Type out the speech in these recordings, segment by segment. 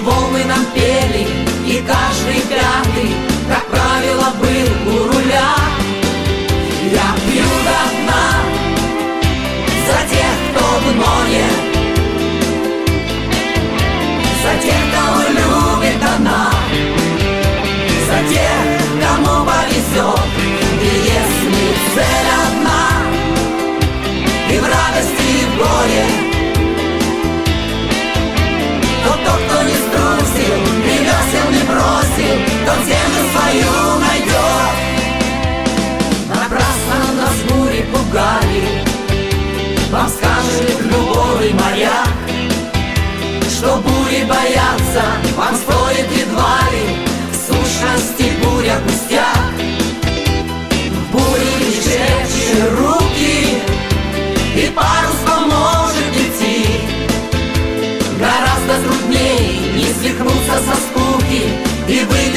Волны нам пели, и каждый пятый, как правило, был у руля. Я пью до дна за тех, кто в ноге, за тех, кого любит она, за тех, кому повезет, и если цель тяжелый моряк Что бури боятся, вам стоит едва ли В сущности буря пустяк. В буре крепче руки И парус поможет идти. Гораздо труднее не свихнуться со скуки И вы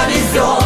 horizonte.